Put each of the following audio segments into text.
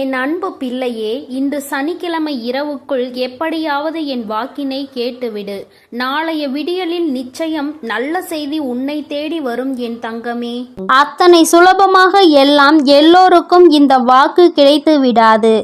என் அன்பு பிள்ளையே இன்று சனிக்கிழமை இரவுக்குள் எப்படியாவது என் வாக்கினை கேட்டுவிடு. நாளைய விடியலில் நிச்சயம் நல்ல செய்தி உன்னை தேடி வரும் என் தங்கமே. அத்தனை சுலபமாக எல்லாம் எல்லோருக்கும் இந்த வாக்கு கிடைத்து விடாது.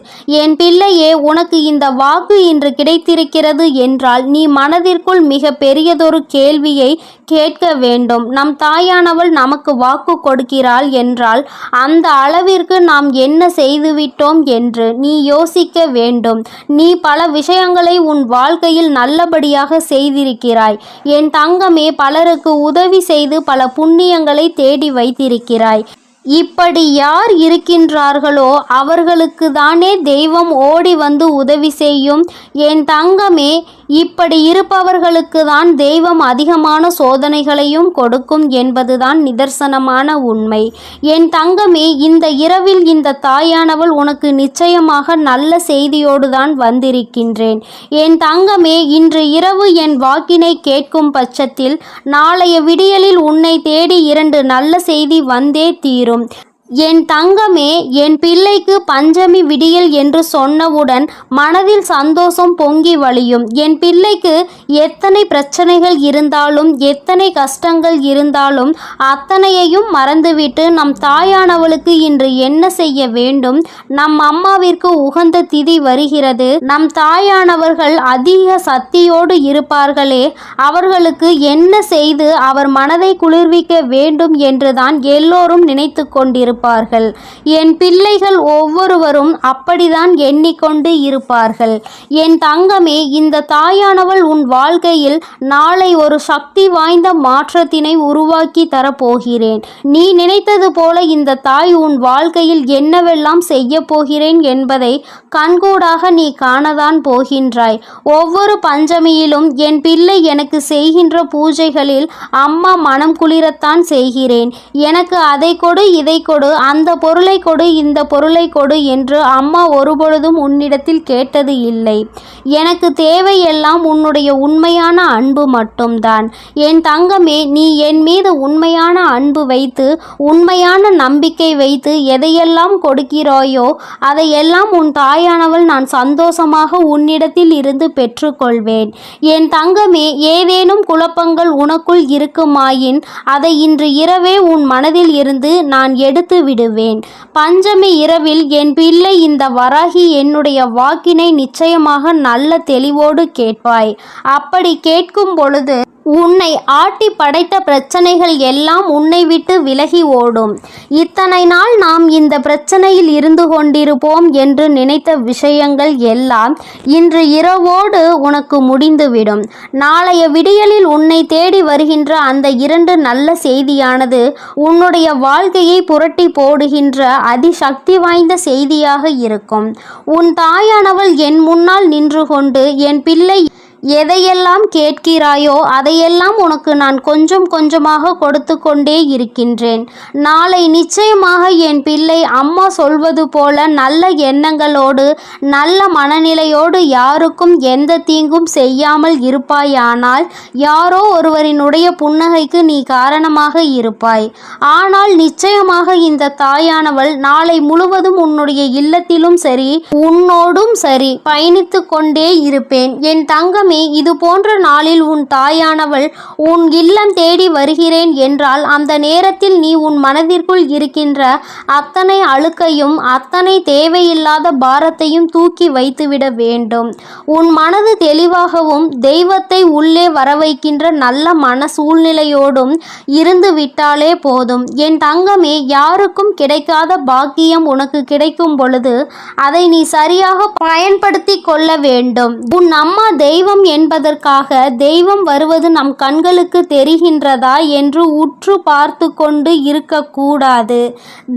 என் பிள்ளையே உனக்கு இந்த வாக்கு இன்று கிடைத்திருக்கிறது என்றால் நீ மனதிற்குள் மிக பெரியதொரு கேள்வியை கேட்க வேண்டும். நம் தாயானவள் நமக்கு வாக்கு கொடுக்கிறாள் என்றால் அந்த அளவிற்கு நாம் என்ன செய்துவிட்டோம் என்று நீ யோசிக்க வேண்டும். நீ பல விஷயங்களை உன் வாழ்க்கையில் நல்லபடியாக செய்திருக்கிறாய். என் தங்கமே பலருக்கு உதவி செய்து பல புண்ணியங்களை தேடி வைத்திருக்கிறாய். இப்படி யார் இருக்கின்றார்களோ அவர்களுக்கு தானே தெய்வம் ஓடி வந்து உதவி செய்யும். என் தங்கமே இப்படி இருப்பவர்களுக்கு தான் தெய்வம் அதிகமான சோதனைகளையும் கொடுக்கும் என்பதுதான் நிதர்சனமான உண்மை. என் தங்கமே இந்த இரவில் இந்த தாயானவள் உனக்கு நிச்சயமாக நல்ல செய்தியோடு தான் வந்திருக்கின்றேன். என் தங்கமே இன்று இரவு என் வாக்கினை கேட்கும் பட்சத்தில் நாளைய விடியலில் உன்னை தேடி இரண்டு நல்ல செய்தி வந்தே தீரும். என் தங்கமே என் பிள்ளைக்கு பஞ்சமி விடியல் என்று சொன்னவுடன் மனதில் சந்தோஷம் பொங்கி வழியும். என் பிள்ளைக்கு எத்தனை பிரச்சனைகள் இருந்தாலும் எத்தனை கஷ்டங்கள் இருந்தாலும் அத்தனையையும் மறந்துவிட்டு நம் தாயானவளுக்கு இன்று என்ன செய்ய வேண்டும்? நம் அம்மாவிற்கு உகந்த திதி வருகிறது. நம் தாயானவர்கள் அதிக சக்தியோடு இருப்பார்களே அவர்களுக்கு என்ன செய்து அவர் மனதை குளிர்விக்க வேண்டும் என்றுதான் எல்லோரும் நினைத்து இருப்பார்கள் என் பிள்ளைகள் ஒவ்வொருவரும் அப்படிதான் எண்ணிக்கொண்டு இருப்பார்கள். என் தங்கமே இந்த தாயானவள் உன் வாழ்க்கையில் நாளை ஒரு சக்தி வாய்ந்த மாற்றத்தினை உருவாக்கி தரப்போகிறேன். நீ நினைத்தது போல இந்த தாய் உன் வாழ்க்கையில் என்னவெல்லாம் செய்ய போகிறேன் என்பதை கண்கூடாக நீ காணதான் போகின்றாய். ஒவ்வொரு பஞ்சமியிலும் என் பிள்ளை எனக்கு செய்கின்ற பூஜைகளில் அம்மா மனம் குளிரத்தான் செய்கிறேன். எனக்கு அதை கொடு இதை கொடு அந்த பொருளை கொடு இந்த பொருளை கொடு என்று அம்மா ஒருபொழுதும் உன்னிடத்தில் கேட்டது இல்லை. எனக்கு தேவையெல்லாம் உன்னுடைய உண்மையான அன்பு மட்டும்தான். என் தங்கமே நீ என் மீது உண்மையான அன்பு வைத்து உண்மையான நம்பிக்கை வைத்து எதையெல்லாம் கொடுக்கிறாயோ அதையெல்லாம் உன் தாயானவள் நான் சந்தோஷமாக உன்னிடத்தில் இருந்து பெற்றுக்கொள்வேன். என் தங்கமே ஏதேனும் குழப்பங்கள் உனக்குள் இருக்குமாயின் அதை இன்று இரவே உன் மனதில் இருந்து நான் எடுத்து விடுவேன். பஞ்சமி இரவில் என் பிள்ளை இந்த வராகி என்னுடைய வாக்கினை நிச்சயமாக நல்ல தெளிவோடு கேட்பாய். அப்படி கேட்கும் பொழுது உன்னை ஆட்டி படைத்த பிரச்சனைகள் எல்லாம் உன்னை விட்டு விலகி ஓடும். இத்தனை நாள் நாம் இந்த பிரச்சனையில் இருந்து கொண்டிருப்போம் என்று நினைத்த விஷயங்கள் எல்லாம் இன்று இரவோடு உனக்கு முடிந்துவிடும். நாளைய விடியலில் உன்னை தேடி வருகின்ற அந்த இரண்டு நல்ல செய்தியானது உன்னுடைய வாழ்க்கையை புரட்டி போடுகின்ற அதிசக்தி வாய்ந்த செய்தியாக இருக்கும். உன் தாயானவள் என் முன்னால் நின்று கொண்டு என் பிள்ளை எதையெல்லாம் கேட்கிறாயோ அதையெல்லாம் உனக்கு நான் கொஞ்சம் கொஞ்சமாக கொடுத்து கொண்டே இருக்கின்றேன். நாளை நிச்சயமாக என் பிள்ளை அம்மா சொல்வது போல நல்ல எண்ணங்களோடு நல்ல மனநிலையோடு யாருக்கும் எந்த தீங்கும் செய்யாமல் இருப்பாயானால் யாரோ ஒருவரினுடைய புன்னகைக்கு நீ காரணமாக இருப்பாய். ஆனால் நிச்சயமாக இந்த தாயானவள் நாளை முழுவதும் உன்னுடைய இல்லத்திலும் சரி உன்னோடும் சரி பயணித்து கொண்டே இருப்பேன். என் தங்கம் இது போன்ற நாளில் உன் தாயானவள் உன் இல்லம் தேடி வருகிறேன் என்றால் அந்த நேரத்தில் நீ உன் மனதிற்குள் இருக்கின்ற அத்தனை அழுக்கையும் அத்தனை தேவையில்லாத பாரத்தையும் தூக்கி வைத்துவிட வேண்டும். உன் மனது தெளிவாகவும் தெய்வத்தை உள்ளே வர வைக்கின்ற நல்ல மன சூழ்நிலையோடும் இருந்து விட்டாலே போதும். என் தங்கமே யாருக்கும் கிடைக்காத பாக்கியம் உனக்கு கிடைக்கும் பொழுது அதை நீ சரியாக பயன்படுத்தி கொள்ள வேண்டும். உன் அம்மா தெய்வம் தெய்வம் என்பதற்காக தெய்வம் வருவது நம் கண்களுக்கு தெரிகின்றதா என்று உற்று பார்த்து கொண்டு இருக்கக்கூடாது.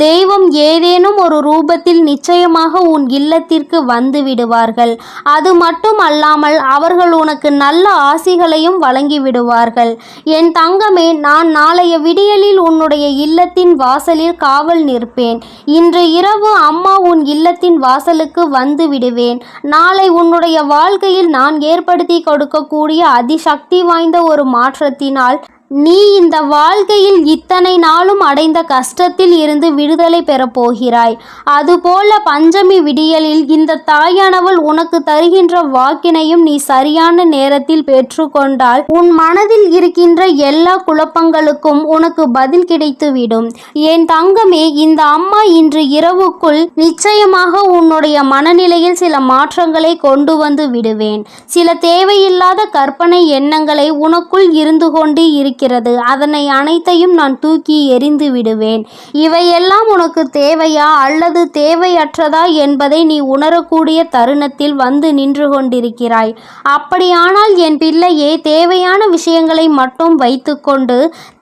தெய்வம் ஏதேனும் ஒரு ரூபத்தில் நிச்சயமாக உன் இல்லத்திற்கு வந்து விடுவார்கள். அது மட்டும் அல்லாமல் அவர்கள் உனக்கு நல்ல ஆசிகளையும் வழங்கி விடுவார்கள். என் தங்கமே நான் நாளைய விடியலில் உன்னுடைய இல்லத்தின் வாசலில் காவல் நிற்பேன். இன்று இரவு அம்மா உன் இல்லத்தின் வாசலுக்கு வந்து விடுவேன். நாளை உன்னுடைய வாழ்க்கையில் நான் ஏற்படுத்தி கொடுக்கக்கூடிய அதிசக்தி வாய்ந்த ஒரு மாற்றத்தினால் நீ இந்த வாழ்க்கையில் இத்தனை நாளும் அடைந்த கஷ்டத்தில் இருந்து விடுதலை பெறப் போகிறாய். அதுபோல பஞ்சமி விடியலில் இந்த தாயானவள் உனக்கு தருகின்ற வாக்கினையும் நீ சரியான நேரத்தில் பெற்றுக்கொண்டால் உன் மனதில் இருக்கின்ற எல்லா குழப்பங்களுக்கும் உனக்கு பதில் கிடைத்துவிடும். என் தங்கமே இந்த அம்மா இன்று இரவுக்குள் நிச்சயமாக உன்னுடைய மனநிலையில் சில மாற்றங்களை கொண்டு வந்து விடுவேன். சில தேவையில்லாத கற்பனை எண்ணங்களை உனக்குள் இருந்து கொண்டு இருக்கிறது. அதனை அனைத்தையும் நான் தூக்கி எறிந்து விடுவேன். இவையெல்லாம் உனக்கு தேவையா? அல்லது தேவையற்றதா என்பதை நீ உணரக்கூடிய தருணத்தில் வந்து நின்று கொண்டிருக்கிறாய். அப்படியானால் என் பிள்ளையே தேவையான விஷயங்களை மட்டும் வைத்துக்கொண்டு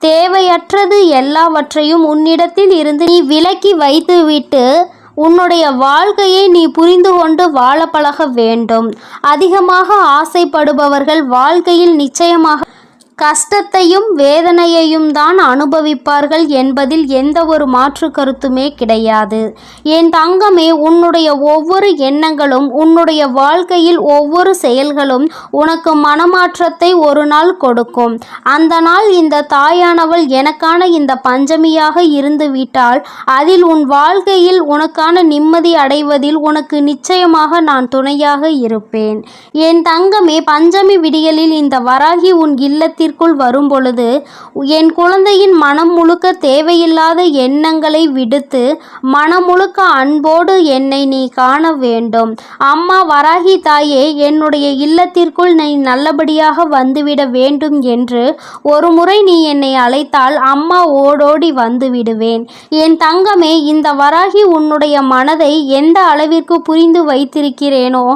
தேவையற்றது எல்லாவற்றையும் உன்னிடத்தில் இருந்து நீ விலக்கி வைத்துவிட்டு உன்னுடைய வாழ்க்கையை நீ புரிந்து கொண்டு வாழ பழக வேண்டும். அதிகமாக ஆசைப்படுபவர்கள் வாழ்க்கையில் நிச்சயமாக கஷ்டத்தையும் வேதனையையும் தான் அனுபவிப்பார்கள் என்பதில் எந்த ஒரு மாற்று கருத்துமே கிடையாது. என் தங்கமே உன்னுடைய ஒவ்வொரு எண்ணங்களும் உன்னுடைய வாழ்க்கையில் ஒவ்வொரு செயல்களும் உனக்கு மனமாற்றத்தை ஒரு நாள் கொடுக்கும். அந்த நாள் இந்த தாயானவள் எனக்கான இந்த பஞ்சமியாக இருந்து விட்டால் அதில் உன் வாழ்க்கையில் உனக்கான நிம்மதி அடைவதில் உனக்கு நிச்சயமாக நான் துணையாக இருப்பேன். என் தங்கமே பஞ்சமி விடியலில் இந்த வராகி உன் இல்லத்தில் இல்லத்திற்குள் வரும்பொழுது என் குழந்தையின் மனம் முழுக்க தேவையில்லாத எண்ணங்களை விடுத்து மனம் முழுக்க அன்போடு என்னை நீ காண வேண்டும். அம்மா வராகி தாயே என்னுடைய இல்லத்திற்குள் நீ நல்லபடியாக வந்துவிட வேண்டும் என்று ஒரு முறை நீ என்னை அழைத்தால் அம்மா ஓடோடி வந்து விடுவேன் என் தங்கமே இந்த வராகி உன்னுடைய மனதை எந்த அளவிற்கு புரிந்து வைத்திருக்கிறேனோ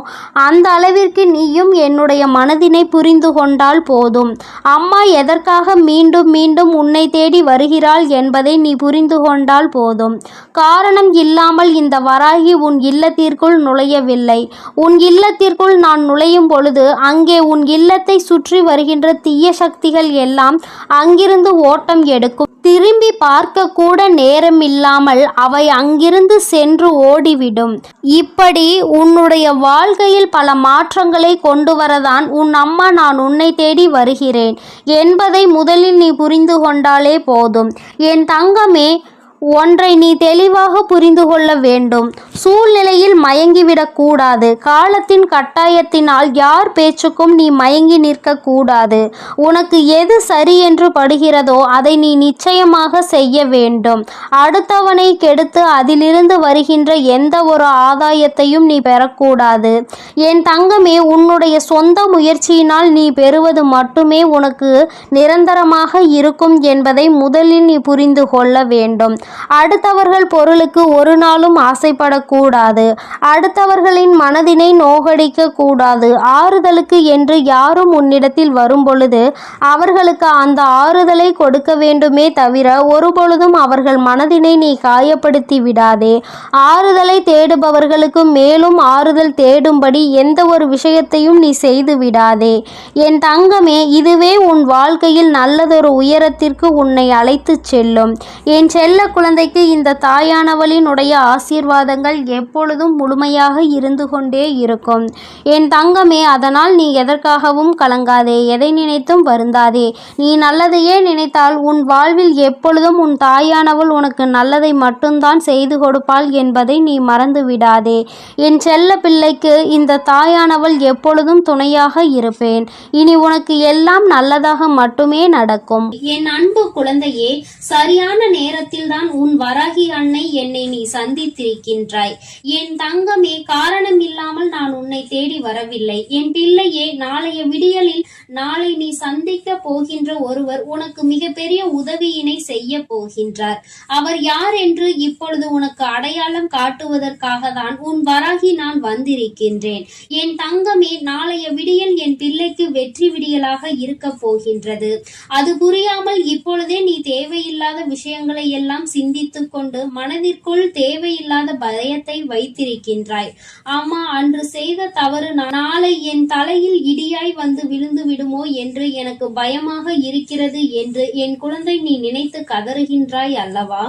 அந்த அளவிற்கு நீயும் என்னுடைய மனதினை புரிந்து கொண்டால் போதும். அம்மா அம்மா எதற்காக மீண்டும் மீண்டும் உன்னை தேடி வருகிறாள் என்பதை நீ புரிந்து கொண்டால் போதும். காரணம் இல்லாமல் இந்த வராகி உன் இல்லத்திற்குள் நுழையவில்லை. உன் இல்லத்திற்குள் நான் நுழையும் பொழுது அங்கே உன் இல்லத்தை சுற்றி வருகின்ற தீய சக்திகள் எல்லாம் அங்கிருந்து ஓட்டம் எடுக்கும். திரும்பி பார்க்க கூட நேரம் இல்லாமல் அவை அங்கிருந்து சென்று ஓடிவிடும். இப்படி உன்னுடைய வாழ்க்கையில் பல மாற்றங்களை கொண்டு வரதான் உன் அம்மா நான் உன்னை தேடி வருகிறேன். என்பதை முதலில் நீ புரிந்து கொண்டாலே போதும். என் தங்கமே ஒன்றை நீ தெளிவாக புரிந்து கொள்ள வேண்டும். சூழ்நிலையில் மயங்கிவிடக் கூடாது. காலத்தின் கட்டாயத்தினால் யார் பேச்சுக்கும் நீ மயங்கி நிற்கக்கூடாது உனக்கு எது சரி என்று படுகிறதோ அதை நீ நிச்சயமாக செய்ய வேண்டும். அடுத்தவனை கெடுத்து அதிலிருந்து வருகின்ற எந்த ஒரு ஆதாயத்தையும் நீ பெறக்கூடாது. என் தங்கமே உன்னுடைய சொந்த முயற்சியினால் நீ பெறுவது மட்டுமே உனக்கு நிரந்தரமாக இருக்கும் என்பதை முதலில் நீ புரிந்து கொள்ள வேண்டும். அடுத்தவர்கள் பொருளுக்கு ஒரு நாளும் ஆசைப்படக்கூடாது. அடுத்தவர்களின் மனதினை நோகடிக்க கூடாது ஆறுதலுக்கு என்று யாரும் உன்னிடத்தில் வரும்பொழுது அவர்களுக்கு அந்த ஆறுதலை கொடுக்க வேண்டுமே தவிர ஒருபொழுதும் அவர்கள் மனதினை நீ காயப்படுத்தி விடாதே. ஆறுதலை தேடுபவர்களுக்கு மேலும் ஆறுதல் தேடும்படி எந்த ஒரு விஷயத்தையும் நீ செய்து விடாதே. என் தங்கமே இதுவே உன் வாழ்க்கையில் நல்லதொரு உயரத்திற்கு உன்னை அழைத்துச் செல்லும். என் செல்ல குழந்தைக்கு இந்த தாயானவளினுடைய ஆசீர்வாதங்கள் எப்பொழுதும் முழுமையாக இருந்து கொண்டே இருக்கும். என் தங்கமே அதனால் நீ எதற்காகவும் கலங்காதே எதை நினைத்தும் வருந்தாதே. நீ நல்லதையே நினைத்தால் உன் வாழ்வில் எப்பொழுதும் உன் தாயானவள் உனக்கு நல்லதை மட்டும்தான் செய்து கொடுப்பாள் என்பதை நீ மறந்து விடாதே. என் செல்ல பிள்ளைக்கு இந்த தாயானவள் எப்பொழுதும் துணையாக இருப்பேன். இனி உனக்கு எல்லாம் நல்லதாக மட்டுமே நடக்கும். என் அன்பு குழந்தையே சரியான நேரத்தில் தான் உன் வராகி அன்னை என்னை நீ சந்தித்திருக்கின்றாய். என் தங்கமே காரணம் இல்லாமல் நான் உன்னை தேடி வரவில்லை. என் பிள்ளையே நாளைய விடியலில் நாளை நீ சந்திக்க போகின்ற ஒருவர் உனக்கு மிகப்பெரிய உதவியினை செய்ய போகின்றார். அவர் யார் என்று இப்பொழுது உனக்கு அடையாளம் காட்டுவதற்காக தான் உன் வராகி நான் வந்திருக்கின்றேன். என் தங்கமே நாளைய விடியல் என் பிள்ளைக்கு வெற்றி விடியலாக இருக்க போகின்றது. அது புரியாமல் இப்பொழுதே நீ தேவையில்லாத விஷயங்களை எல்லாம் சிந்தித்துக் கொண்டு மனதிற்குள் தேவையில்லாத பயத்தை வைத்திருக்கின்றாய். அம்மா அன்று செய்த தவறு நாளை என் தலையில் இடியாய் வந்து விழுந்து விடுமோ என்று எனக்கு பயமாக இருக்கிறது என்று என் குழந்தை நீ நினைத்து கதறுகின்றாய் அல்லவா?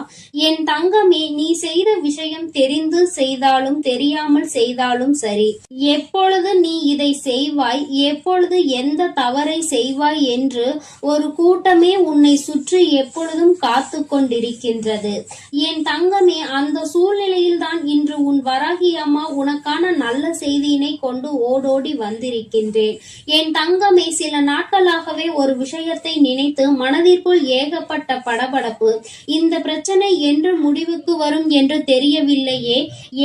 என் தங்கமே நீ செய்த விஷயம் தெரிந்து செய்தாலும் தெரியாமல் செய்தாலும் சரி. எப்பொழுது நீ இதை செய்வாய் எப்பொழுது எந்த தவறை செய்வாய் என்று ஒரு கூட்டமே உன்னை சுற்றி எப்பொழுதும் காத்து கொண்டிருக்கின்றது என் தங்கமே அந்த சூழ்நிலையில் தான் இன்று உன் வராகி அம்மா உனக்கான நல்ல செய்தியினை கொண்டு ஓடோடி வந்திருக்கின்றேன். என் தங்கமே சில நாட்களாகவே ஒரு விஷயத்தை நினைத்து மனதிற்குள் ஏகப்பட்ட படபடப்பு. இந்த பிரச்சனை என்று முடிவுக்கு வரும் என்று தெரியவில்லையே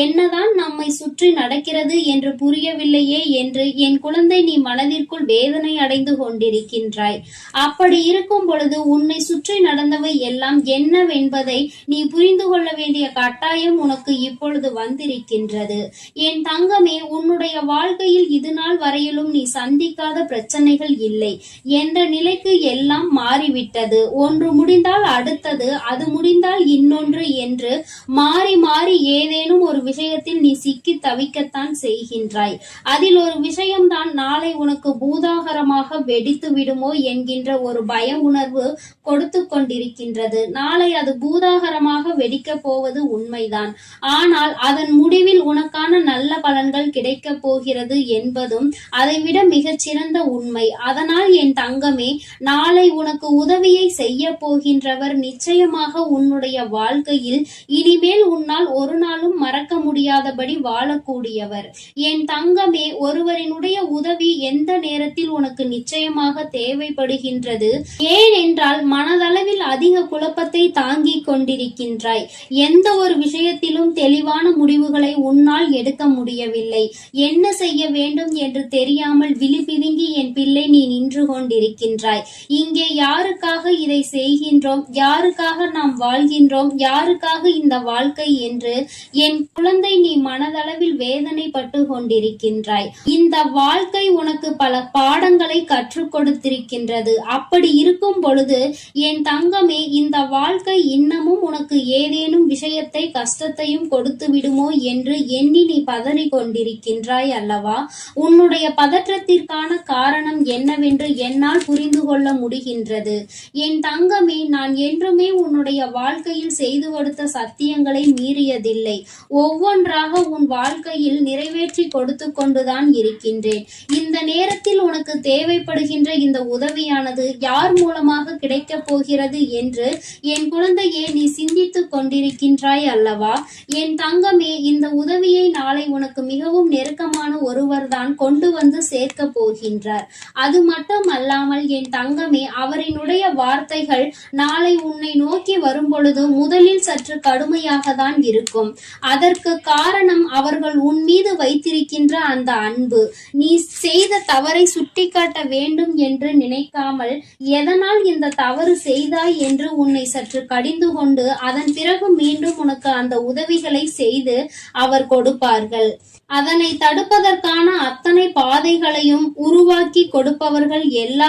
என்னதான் நம்மை சுற்றி நடக்கிறது என்று புரியவில்லையே என்று என் குழந்தை நீ மனதிற்குள் வேதனை அடைந்து கொண்டிருக்கின்றாய். அப்படி இருக்கும் பொழுது உன்னை சுற்றி நடந்தவை எல்லாம் என்னவென்பதை நீ புரிந்து கொள்ள வேண்டிய கட்டாயம் உனக்கு இப்பொழுது வந்திருக்கின்றது. என் தங்கமே உன்னுடைய வாழ்க்கையில் இது நாள் வரையிலும் நீ சந்திக்காத பிரச்சனைகள் இல்லை. என்ற நிலைக்கு எல்லாம் மாறிவிட்டது. ஒன்று முடிந்தால் அடுத்தது அது முடிந்தால் இன்னொன்று என்று மாறி மாறி ஏதேனும் ஒரு விஷயத்தில் நீ சிக்கி தவிக்கத்தான் செய்கின்றாய். அதில் ஒரு விஷயம்தான் நாளை உனக்கு பூதாகரமாக வெடித்து விடுமோ என்கின்ற ஒரு பய உணர்வு கொடுத்து கொண்டிருக்கின்றது. நாளை அது பூதா பூதாகரமாக வெடிக்கப் போவது உண்மைதான். ஆனால் அதன் முடிவில் உனக்கான நல்ல பலன்கள் கிடைக்கப் போகிறது என்பதும் அதைவிட மிகச்சிறந்த உண்மை. அதனால் என் தங்கமே நாளை உனக்கு உதவியை செய்ய போகின்றவர் நிச்சயமாக உன்னுடைய வாழ்க்கையில் இனிமேல் உன்னால் ஒரு நாளும் மறக்க முடியாதபடி வாழக்கூடியவர். என் தங்கமே ஒருவரினுடைய உதவி எந்த நேரத்தில் உனக்கு நிச்சயமாக தேவைப்படுகின்றது? ஏனென்றால் மனதளவில் அதிக குழப்பத்தை தாங்கிக் கொண்டு கொண்டிருக்கின்றாய். எந்த ஒரு விஷயத்திலும் தெளிவான முடிவுகளை உன்னால் எடுக்க முடியவில்லை. என்ன செய்ய வேண்டும் என்று தெரியாமல் விழிபிதுங்கி என் பிள்ளை நீ நின்று கொண்டிருக்கின்றாய். இங்கே யாருக்காக இதை செய்கின்றோம்? யாருக்காக நாம் வாழ்கின்றோம்? யாருக்காக இந்த வாழ்க்கை என்று என் குழந்தை நீ மனதளவில் வேதனைப்பட்டு கொண்டிருக்கின்றாய். இந்த வாழ்க்கை உனக்கு பல பாடங்களை கற்றுக் கொடுத்திருக்கின்றது. அப்படி இருக்கும் பொழுது என் தங்கமே இந்த வாழ்க்கை இன்னமும் உனக்கு ஏதேனும் விஷயத்தை கஷ்டத்தையும் கொடுத்து விடுமோ என்று எண்ணி நீ பதறிக் கொண்டிருக்கின்றாய் அல்லவா? உன்னுடைய பதற்றத்திற்கான காரணம் என்னவென்று என்னால் புரிந்து கொள்ள முடிகின்றது. என் தங்கமே நான் என்றுமே உன்னுடைய வாழ்க்கையில் செய்து கொடுத்த சத்தியங்களை மீறியதில்லை. ஒவ்வொன்றாக உன் வாழ்க்கையில் நிறைவேற்றி கொடுத்து கொண்டுதான் இருக்கின்றேன். இந்த நேரத்தில் உனக்கு தேவைப்படுகின்ற இந்த உதவியானது யார் மூலமாக கிடைக்கப் போகிறது என்று என் குழந்தையே நீ சிந்தித்துக் கொண்டிருக்கின்றாய் அல்லவா? என் தங்கமே இந்த உதவியை நாளை உனக்கு மிகவும் நெருக்கமான ஒருவர்தான் கொண்டு வந்து சேர்க்க போகின்றார். அது மட்டும் அல்லாமல் என் தங்கமே அவரினுடைய வார்த்தைகள் நாளை உன்னை நோக்கி வரும் பொழுது முதலில் சற்று கடுமையாக தான் இருக்கும். அதற்கு காரணம் அவர்கள் உன் மீது வைத்திருக்கின்ற அந்த அன்பு. நீ செய்த தவறை சுட்டிக்காட்ட வேண்டும் என்று நினைக்காமல் எதனால் இந்த தவறு செய்தாய் என்று உன்னை சற்று கடிந்து கொண்டு அதன் பிறகு மீண்டும் உனக்கு அந்த உதவிகளை செய்து அவர் கொடுப்பார்கள். அதனை தடுப்பதற்கான அத்தனை பாதைகளையும் உருவாக்கி கொடுப்பவர்கள் எல்லா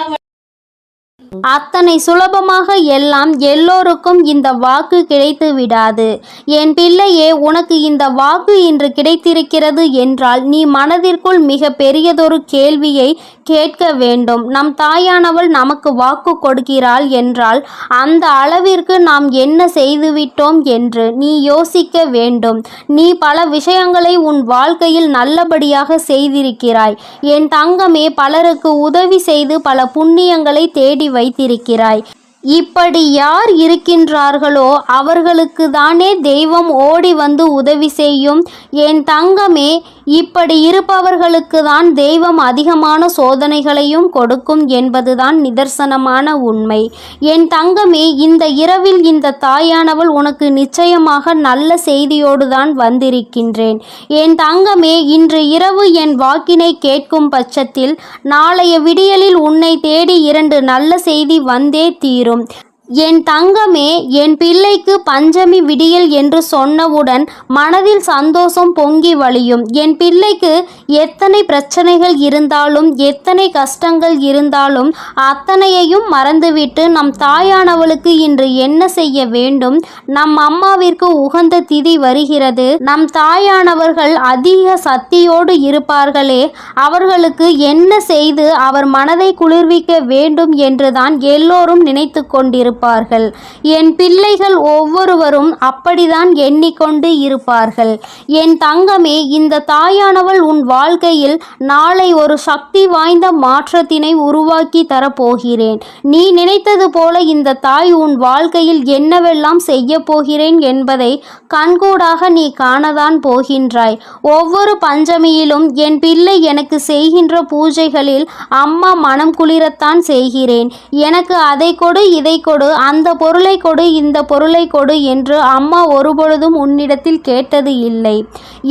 அத்தனை சுலபமாக எல்லாம் எல்லோருக்கும் இந்த வாக்கு கிடைத்து விடாது. என் பிள்ளையே உனக்கு இந்த வாக்கு இன்று கிடைத்திருக்கிறது என்றால் நீ மனதிற்குள் மிக பெரியதொரு கேள்வியை கேட்க வேண்டும். நம் தாயானவள் நமக்கு வாக்கு கொடுக்கிறாள் என்றால் அந்த அளவிற்கு நாம் என்ன செய்துவிட்டோம் என்று நீ யோசிக்க வேண்டும். நீ பல விஷயங்களை உன் வாழ்க்கையில் நல்லபடியாக செய்திருக்கிறாய். என் தங்கமே பலருக்கு உதவி செய்து பல புண்ணியங்களை தேடி வைத்திருக்கிறாய். இப்படி யார் இருக்கின்றார்களோ அவர்களுக்கு தானே தெய்வம் ஓடி வந்து உதவி செய்யும். என் தங்கமே இப்படி இருப்பவர்களுக்கு தான் தெய்வம் அதிகமான சோதனைகளையும் கொடுக்கும் என்பதுதான் நிதர்சனமான உண்மை. என் தங்கமே இந்த இரவில் இந்த தாயானவள் உனக்கு நிச்சயமாக நல்ல செய்தியோடு தான் வந்திருக்கின்றேன். என் தங்கமே இன்று இரவு என் வாக்கினை கேட்கும் பட்சத்தில் நாளைய விடியலில் உன்னை தேடி இரண்டு நல்ல செய்தி வந்தே தீரும். என் தங்கமே என் பிள்ளைக்கு பஞ்சமி விடியல் என்று சொன்னவுடன் மனதில் சந்தோஷம் பொங்கி வழியும். என் பிள்ளைக்கு எத்தனை பிரச்சனைகள் இருந்தாலும் எத்தனை கஷ்டங்கள் இருந்தாலும் அத்தனையையும் மறந்துவிட்டு நம் தாயானவளுக்கு இன்று என்ன செய்ய வேண்டும்? நம் அம்மாவிற்கு உகந்த திதி வருகிறது. நம் தாயானவர்கள் அதிக சக்தியோடு இருப்பார்களே அவர்களுக்கு என்ன செய்து அவர் மனதை குளிர்விக்க வேண்டும் என்றுதான் எல்லோரும் நினைத்து இருப்பார்கள். என் பிள்ளைகள் ஒவ்வொருவரும் அப்படிதான் எண்ணிக்கொண்டு இருப்பார்கள். என் தங்கமே இந்த தாயானவள் உன் வாழ்க்கையில் நாளை ஒரு சக்தி வாய்ந்த மாற்றத்தினை உருவாக்கி தரப்போகிறேன். நீ நினைத்தது போல இந்த தாய் உன் வாழ்க்கையில் என்னவெல்லாம் செய்ய போகிறேன் என்பதை கண்கூடாக நீ காணதான் போகின்றாய். ஒவ்வொரு பஞ்சமியிலும் என் பிள்ளை எனக்கு செய்கின்ற பூஜைகளில் அம்மா மனம் குளிரத்தான் செய்கிறேன். எனக்கு அதை கொடு இதை கொடு அந்த பொருளை கொடு இந்த பொருளை கொடு என்று அம்மா ஒருபொழுதும் உன்னிடத்தில் கேட்டது இல்லை.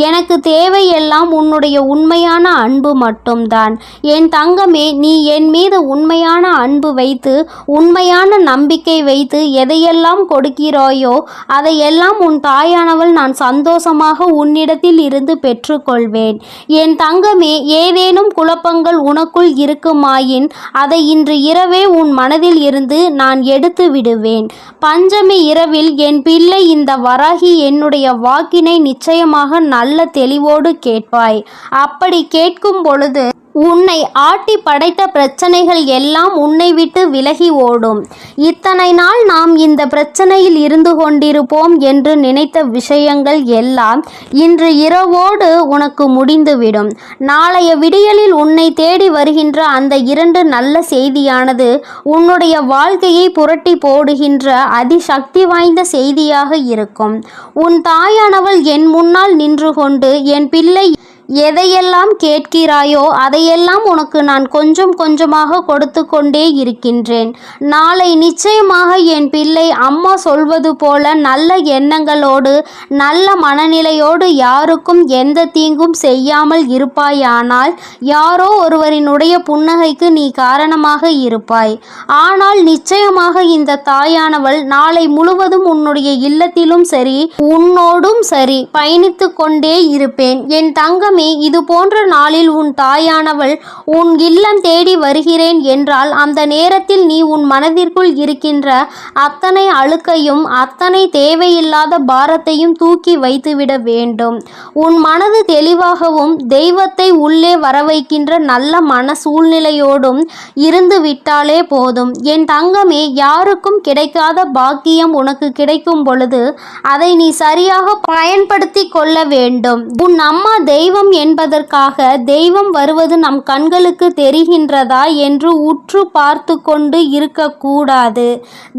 எனக்கு தேவையெல்லாம் உன்னுடைய உண்மையான அன்பு மட்டும்தான். என் தங்கமே நீ என் மீது உண்மையான அன்பு வைத்து உண்மையான நம்பிக்கை வைத்து எதையெல்லாம் கொடுக்கிறாயோ அதையெல்லாம் உன் தாயானவள் நான் சந்தோஷமாக உன்னிடத்தில் இருந்து பெற்றுக்கொள்வேன். என் தங்கமே ஏதேனும் குழப்பங்கள் உனக்குள் இருக்குமாயின் அதை இன்று இரவே உன் மனதில் இருந்து நான் எடுத்து விடுவேன் பஞ்சமி இரவில் என் பிள்ளை இந்த வராகி என்னுடைய வாக்கினை நிச்சயமாக நல்ல தெளிவோடு கேட்பாய். அப்படி கேட்கும் பொழுது உன்னை ஆட்டி படைத்த பிரச்சனைகள் எல்லாம் உன்னை விட்டு விலகி ஓடும். இத்தனை நாள் நாம் இந்த பிரச்சனையில் இருந்து கொண்டிருப்போம் என்று நினைத்த விஷயங்கள் எல்லாம் இன்று இரவோடு உனக்கு முடிந்துவிடும். நாளைய விடியலில் உன்னை தேடி வருகின்ற அந்த இரண்டு நல்ல செய்தியானது உன்னுடைய வாழ்க்கையை புரட்டி போடுகின்ற அதிசக்தி வாய்ந்த செய்தியாக இருக்கும். உன் தாயானவள் என் முன்னால் நின்று கொண்டு என் பிள்ளை எதையெல்லாம் கேட்கிறாயோ அதையெல்லாம் உனக்கு நான் கொஞ்சம் கொஞ்சமாக கொடுத்து கொண்டே இருக்கின்றேன். நாளை நிச்சயமாக என் பிள்ளை அம்மா சொல்வது போல நல்ல எண்ணங்களோடு நல்ல மனநிலையோடு யாருக்கும் எந்த தீங்கும் செய்யாமல் இருப்பாயானால் யாரோ ஒருவரினுடைய புன்னகைக்கு நீ காரணமாக இருப்பாய். ஆனால் நிச்சயமாக இந்த தாயானவள் நாளை முழுவதும் உன்னுடைய இல்லத்திலும் சரி உன்னோடும் சரி பயணித்து கொண்டே இருப்பேன். என் தங்கம் இது போன்ற நாளில் உன் தாயானவள் உன் இல்லம் தேடி வருகிறேன் என்றால் அந்த நேரத்தில் நீ உன் மனதிற்குள் இருக்கின்ற அத்தனை அழுக்கையும் அத்தனை தேவையில்லாத பாரத்தையும் தூக்கி வைத்துவிட வேண்டும். உன் மனது தெளிவாகவும் தெய்வத்தை உள்ளே வரவைக்கின்ற நல்ல மன சூழ்நிலையோடும் இருந்து விட்டாலே போதும். என் தங்கமே யாருக்கும் கிடைக்காத பாக்கியம் உனக்கு கிடைக்கும் பொழுது அதை நீ சரியாக பயன்படுத்தி கொள்ள வேண்டும். உன் அம்மா தெய்வம் என்பதற்காக தெய்வம் வருவது நம் கண்களுக்கு தெரிகின்றதா என்று உற்று பார்த்து கொண்டு இருக்கக்கூடாது.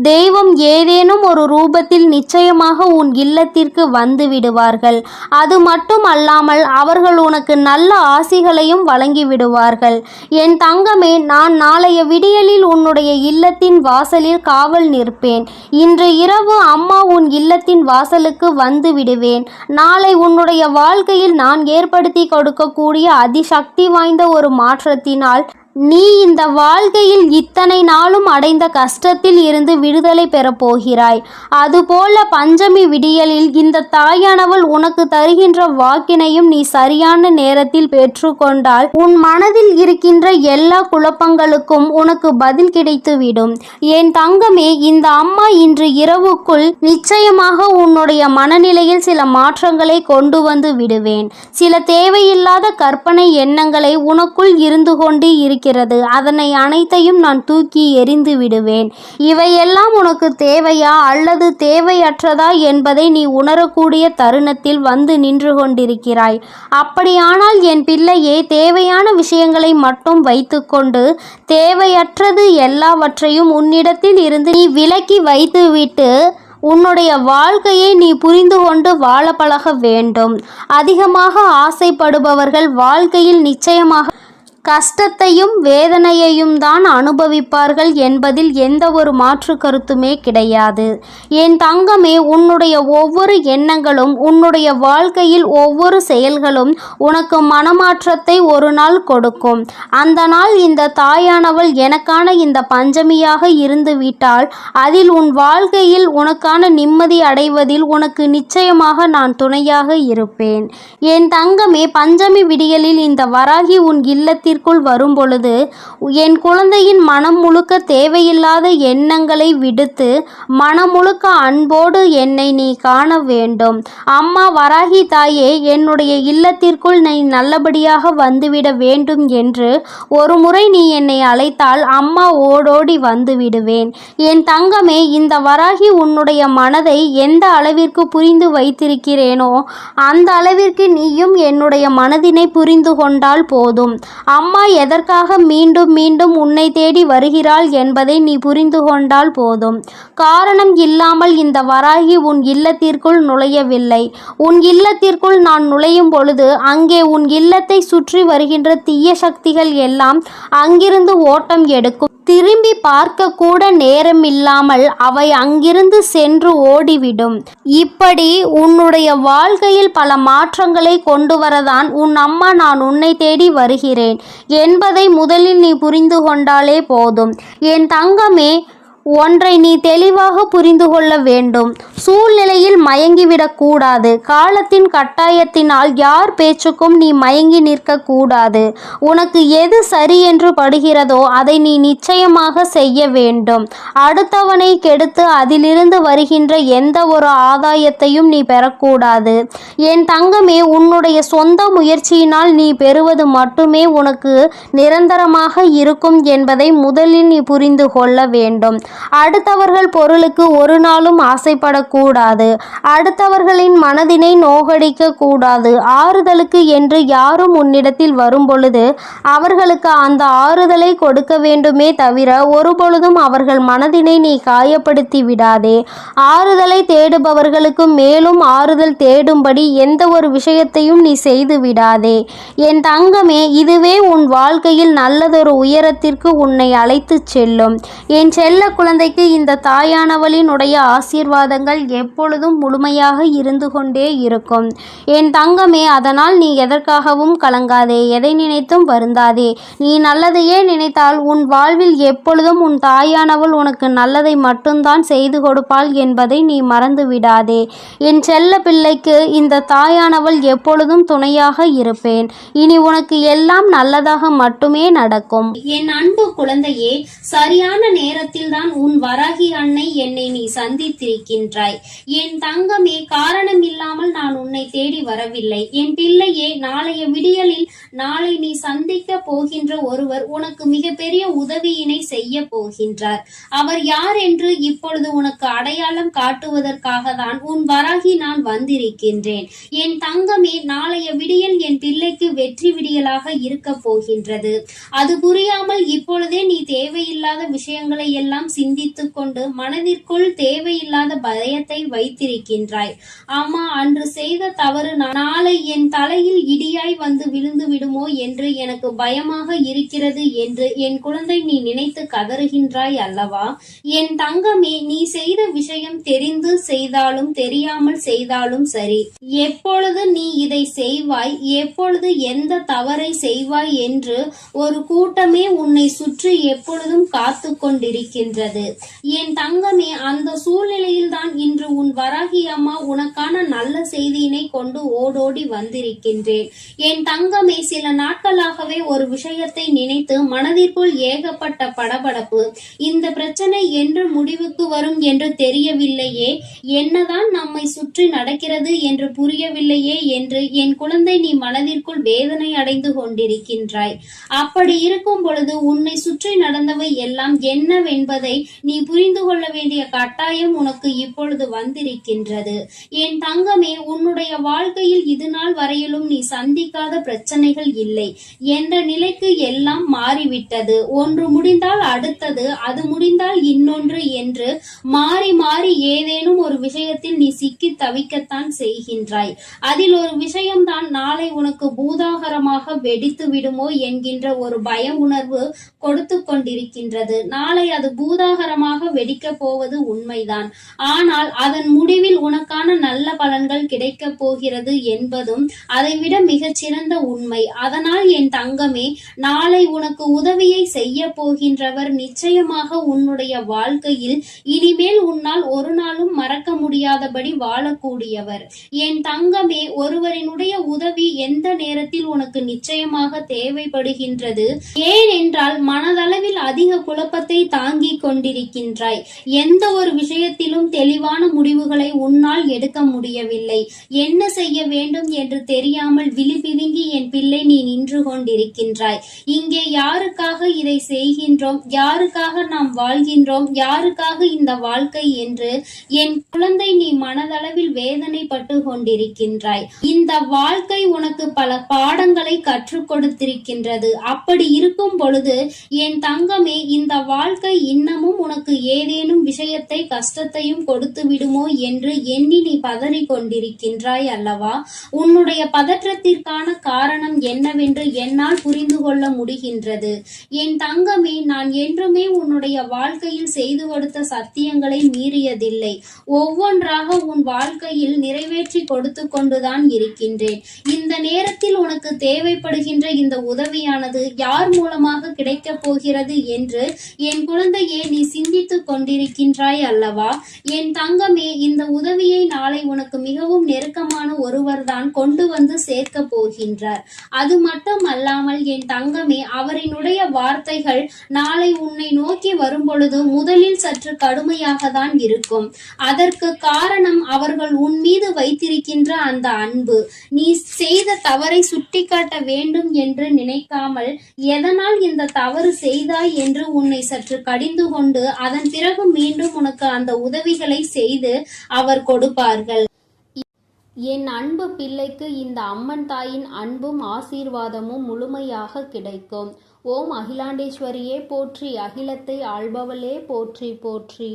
தெய்வம் ஏதேனும் ஒரு ரூபத்தில் நிச்சயமாக உன் இல்லத்திற்கு வந்து விடுவார்கள். அது மட்டும் அல்லாமல் அவர்கள் உனக்கு நல்ல ஆசிகளையும் வழங்கி விடுவார்கள். என் தங்கமே நான் நாளைய விடியலில் உன்னுடைய இல்லத்தின் வாசலில் காவல் நிற்பேன். இன்று இரவு அம்மா உன் இல்லத்தின் வாசலுக்கு வந்து விடுவேன். நாளை உன்னுடைய வாழ்க்கையில் நான் ஏற்படுத்தி கொடுக்கக்கூடிய அதிசக்தி வாய்ந்த ஒரு மாற்றத்தினால் நீ இந்த வாழ்க்கையில் இத்தனை நாளும் அடைந்த கஷ்டத்தில் இருந்து விடுதலை பெறப்போகிறாய் அதுபோல பஞ்சமி விடியலில் இந்த தாயானவள் உனக்கு தருகின்ற வாக்கினையும் நீ சரியான நேரத்தில் பெற்றுக்கொண்டால் உன் மனதில் இருக்கின்ற எல்லா குழப்பங்களுக்கும் உனக்கு பதில் கிடைத்துவிடும். என் தங்கமே இந்த அம்மா இன்று இரவுக்குள் நிச்சயமாக உன்னுடைய மனநிலையில் சில மாற்றங்களை கொண்டு வந்து விடுவேன். சில தேவையில்லாத கற்பனை எண்ணங்களை உனக்குள் இருந்து கொண்டு இருக்கிறது. அதனை அனைத்தையும் நான் தூக்கி எறிந்து விடுவேன். இவையெல்லாம் உனக்கு தேவையா? அல்லது தேவையற்றதா என்பதை நீ உணரக்கூடிய தருணத்தில் வந்து நின்று கொண்டிருக்கிறாய். அப்படியானால் என் பிள்ளையே தேவையான விஷயங்களை மட்டும் வைத்துக்கொண்டு தேவையற்றது எல்லாவற்றையும் உன்னிடத்தில் இருந்து நீ விலக்கி வைத்துவிட்டு உன்னுடைய வாழ்க்கையை நீ புரிந்து கொண்டு வாழ பழக வேண்டும். அதிகமாக ஆசைப்படுபவர்கள் வாழ்க்கையில் நிச்சயமாக கஷ்டத்தையும் வேதனையையும் தான் அனுபவிப்பார்கள் என்பதில் எந்த ஒரு மாற்று கருத்துமே கிடையாது. என் தங்கமே உன்னுடைய ஒவ்வொரு எண்ணங்களும் உன்னுடைய வாழ்க்கையில் ஒவ்வொரு செயல்களும் உனக்கு மனமாற்றத்தை ஒரு நாள் கொடுக்கும். அந்த நாள் இந்த தாயானவள் எனக்கான இந்த பஞ்சமியாக இருந்துவிட்டால் அதில் உன் வாழ்க்கையில் உனக்கான நிம்மதி அடைவதில் உனக்கு நிச்சயமாக நான் துணையாக இருப்பேன். என் தங்கமே பஞ்சமி விடியலில் இந்த வராகி உன் இல்லத்தில் வரும் பொழுது என் குழந்தையின் மனம் முழுக்க தேவையில்லாத எண்ணங்களை விடுத்து மனம் முழுக்க அன்போடு என்னை நீ காண வேண்டும். அம்மா வராகி தாயே என்னுடைய இல்லத்திற்குள் நீ நல்லபடியாக வந்துவிட வேண்டும் என்று ஒரு முறை நீ என்னை அழைத்தால் அம்மா ஓடோடி வந்து விடுவேன் என் தங்கமே இந்த வராகி உன்னுடைய மனதை எந்த அளவிற்கு புரிந்து வைத்திருக்கிறேனோ அந்த அளவிற்கு நீயும் என்னுடைய மனதினை புரிந்து கொண்டால் போதும். அம்மா எதற்காக மீண்டும் மீண்டும் உன்னை தேடி வருகிறாள் என்பதை நீ புரிந்து கொண்டால் போதும். காரணம் இல்லாமல் இந்த வராகி உன் இல்லத்திற்குள் நுழையவில்லை. உன் இல்லத்திற்குள் நான் நுழையும் பொழுது அங்கே உன் இல்லத்தை சுற்றி வருகின்ற தீய சக்திகள் எல்லாம் அங்கிருந்து ஓட்டம் எடுக்கும். திரும்பி பார்க்க கூட நேரம் இல்லாமல் அவை அங்கிருந்து சென்று ஓடிவிடும். இப்படி உன்னுடைய வாழ்க்கையில் பல மாற்றங்களை கொண்டு வரதான் உன் அம்மா நான் உன்னை தேடி வருகிறேன். என்பதை முதலில் நீ புரிந்து கொண்டாலே போதும். என் தங்கமே ஒன்றை நீ தெளிவாக புரிந்து கொள்ள வேண்டும். சூழ்நிலையில் மயங்கிவிடக்கூடாது காலத்தின் கட்டாயத்தினால் யார் பேச்சுக்கும் நீ மயங்கி நிற்கக்கூடாது உனக்கு எது சரி என்று படுகிறதோ அதை நீ நிச்சயமாக செய்ய வேண்டும். அடுத்தவனை கெடுத்து அதிலிருந்து வருகின்ற எந்த ஒரு ஆதாயத்தையும் நீ பெறக்கூடாது. என் தங்கமே உன்னுடைய சொந்த முயற்சியினால் நீ பெறுவது மட்டுமே உனக்கு நிரந்தரமாக இருக்கும் என்பதை முதலில் நீ புரிந்து கொள்ள வேண்டும். அடுத்தவர்கள் பொருளுக்கு ஒரு நாளும் ஆசைப்படக்கூடாது. அடுத்தவர்களின் மனதினை நோகடிக்க கூடாது ஆறுதலுக்கு என்று யாரும் உன்னிடத்தில் வரும் பொழுது அவர்களுக்கு அந்த ஆறுதலை கொடுக்க வேண்டுமே தவிர ஒருபொழுதும் அவர்கள் மனதினை நீ காயப்படுத்தி விடாதே. ஆறுதலை தேடுபவர்களுக்கு மேலும் ஆறுதல் தேடும்படி எந்த ஒரு விஷயத்தையும் நீ செய்து விடாதே. என் தங்கமே இதுவே உன் வாழ்க்கையில் நல்லதொரு உயரத்திற்கு உன்னை அழைத்துச் செல்லும். என் செல்ல குழந்தைக்கு இந்த தாயானவளினுடைய ஆசீர்வாதங்கள் எப்பொழுதும் முழுமையாக இருந்து கொண்டே இருக்கும். என் தங்கமே அதனால் நீ எதற்காகவும் கலங்காதே எதை நினைத்தும் வருந்தாதே. நீ நல்லதையே நினைத்தால் உன் வாழ்வில் எப்பொழுதும் உன் தாயானவள் உனக்கு நல்லதை மட்டும்தான் செய்து கொடுப்பாள் என்பதை நீ மறந்து விடாதே. என் செல்ல பிள்ளைக்கு இந்த தாயானவள் எப்பொழுதும் துணையாக இருப்பேன். இனி உனக்கு எல்லாம் நல்லதாக மட்டுமே நடக்கும். என் அன்பு குழந்தையே சரியான நேரத்தில் தான் உன் வராகி அன்னை என்னை நீ சந்தித்திருக்கின்றாய். என் தங்கமே காரணம் இல்லாமல் நான் உன்னை தேடி வரவில்லை. என் பிள்ளையே நாளைய விடியலில் நாளை நீ சந்திக்க போகின்ற ஒருவர் உனக்கு மிகப்பெரிய உதவியினை செய்ய போகின்றார். அவர் யார் என்று இப்பொழுது உனக்கு அடையாளம் காட்டுவதற்காக தான் உன் வராகி நான் வந்திருக்கின்றேன். என் தங்கமே நாளைய விடியல் என் பிள்ளைக்கு வெற்றி விடியலாக இருக்க போகின்றது. அது புரியாமல் இப்பொழுதே நீ தேவையில்லாத விஷயங்களை எல்லாம் சிந்தித்துக் கொண்டு மனதிற்குள் தேவையில்லாத பயத்தை வைத்திருக்கின்றாய். ஆமா அன்று செய்த தவறு நாளை என் தலையில் இடியாய் வந்து விழுந்து விடுமோ என்று எனக்கு பயமாக இருக்கிறது என்று என் குழந்தை நீ நினைத்து கதறுகின்றாய் அல்லவா? என் தங்கமே நீ செய்த விஷயம் தெரிந்து செய்தாலும் தெரியாமல் செய்தாலும் சரி. எப்பொழுது நீ இதை செய்வாய் எப்பொழுது எந்த தவறை செய்வாய் என்று ஒரு கூட்டமே உன்னை சுற்றி எப்பொழுதும் காத்து கொண்டிருக்கின்றது என் தங்கமே அந்த சூழ்நிலையில் தான் இன்று உன் வராகி அம்மா உனக்கான நல்ல செய்தியினை கொண்டு ஓடோடி வந்திருக்கின்றேன். என் தங்கமே சில நாட்களாகவே ஒரு விஷயத்தை நினைத்து மனதிற்குள் ஏகப்பட்ட படபடப்பு. இந்த பிரச்சனை என்று முடிவுக்கு வரும் என்று தெரியவில்லையே. என்னதான் நம்மை சுற்றி நடக்கிறது என்று புரியவில்லையே என்று என் குழந்தை நீ மனதிற்குள் வேதனை அடைந்து கொண்டிருக்கின்றாய். அப்படி இருக்கும் பொழுது உன்னை சுற்றி நடந்தவை எல்லாம் என்னவென்பதை நீ புரிந்து கொள்ள வேண்டிய கட்டாயம் உனக்கு இப்பொழுது வந்திருக்கின்றது. என் தங்கமே உன்னுடைய வாழ்க்கையில் இது நாள் வரையிலும் நீ சந்திக்காத பிரச்சனைகள் இல்லை. என்ற நிலைக்கு எல்லாம் மாறிவிட்டது. ஒன்று முடிந்தால் அடுத்தது அது முடிந்தால் இன்னொன்று என்று மாறி மாறி ஏதேனும் ஒரு விஷயத்தில் நீ சிக்கி தவிக்கத்தான் செய்கின்றாய். அதில் ஒரு விஷயம்தான் நாளை உனக்கு பூதாகரமாக வெடித்து விடுமோ என்கின்ற ஒரு பய உணர்வு கொடுத்து கொண்டிருக்கின்றது. நாளை அது பூதா பூதாகரமாக வெடிக்கப் போவது உண்மைதான். ஆனால் அதன் முடிவில் உனக்கான நல்ல பலன்கள் கிடைக்கப் போகிறது என்பதும் அதைவிட மிகச்சிறந்த உண்மை. அதனால் என் தங்கமே நாளை உனக்கு உதவியை செய்ய போகின்றவர் நிச்சயமாக உன்னுடைய வாழ்க்கையில் இனிமேல் உன்னால் ஒரு நாளும் மறக்க முடியாதபடி வாழக்கூடியவர். என் தங்கமே ஒருவரினுடைய உதவி எந்த நேரத்தில் உனக்கு நிச்சயமாக தேவைப்படுகின்றது? ஏனென்றால் மனதளவில் அதிக குழப்பத்தை தாங்கிக் கொண்டிருக்கின்றாய். எந்த ஒரு விஷயத்திலும் தெளிவான முடிவுகளை உன்னால் எடுக்க முடியவில்லை. என்ன செய்ய வேண்டும் என்று தெரியாமல் விழிபிதுங்கி என் பிள்ளை நீ நின்று கொண்டிருக்கின்றாய். இங்கே யாருக்காக இதை செய்கின்றோம்? யாருக்காக நாம் வாழ்கின்றோம்? யாருக்காக இந்த வாழ்க்கை என்று என் குழந்தை நீ மனதளவில் வேதனைப்பட்டு கொண்டிருக்கின்றாய். இந்த வாழ்க்கை உனக்கு பல பாடங்களை கற்றுக் கொடுத்திருக்கின்றது. அப்படி இருக்கும் பொழுது என் தங்கமே இந்த வாழ்க்கை இன்னும் இன்னமும் உனக்கு ஏதேனும் விஷயத்தை கஷ்டத்தையும் கொடுத்து விடுமோ என்று எண்ணி நீ பதறிக் கொண்டிருக்கின்றாய் அல்லவா? உன்னுடைய பதற்றத்திற்கான காரணம் என்னவென்று என்னால் புரிந்து கொள்ள முடிகின்றது. என் தங்கமே நான் என்றுமே உன்னுடைய வாழ்க்கையில் செய்து கொடுத்த சத்தியங்களை மீறியதில்லை. ஒவ்வொன்றாக உன் வாழ்க்கையில் நிறைவேற்றி கொடுத்து கொண்டுதான் இருக்கின்றேன். இந்த நேரத்தில் உனக்கு தேவைப்படுகின்ற இந்த உதவியானது யார் மூலமாக கிடைக்கப் போகிறது என்று என் குழந்தையே நீ சிந்தித்துக் கொண்டிருக்கின்றாய் அல்லவா? என் தங்கமே இந்த உதவியை நாளை உனக்கு மிகவும் நெருக்கமான ஒருவர்தான் கொண்டு வந்து சேர்க்க போகின்றார். அது மட்டும் அல்லாமல் என் தங்கமே அவரினுடைய வார்த்தைகள் நாளை உன்னை நோக்கி வரும்பொழுது முதலில் சற்று கடுமையாக தான் இருக்கும். அதற்கு காரணம் அவர்கள் உன் மீது வைத்திருக்கின்ற அந்த அன்பு. நீ செய்த தவறை சுட்டிக்காட்ட வேண்டும் என்று நினைக்காமல் எதனால் இந்த தவறு செய்தாய் என்று உன்னை சற்று கடிந்து கொண்டு அதன் பிறகு மீண்டும் உனக்கு அந்த உதவிகளை செய்து அவர் கொடுப்பார்கள். என் அன்பு பிள்ளைக்கு இந்த அம்மன் தாயின் அன்பும் ஆசீர்வாதமும் முழுமையாக கிடைக்கும். ஓம் அகிலாண்டேஸ்வரியே போற்றி அகிலத்தை ஆள்பவளே போற்றி போற்றி.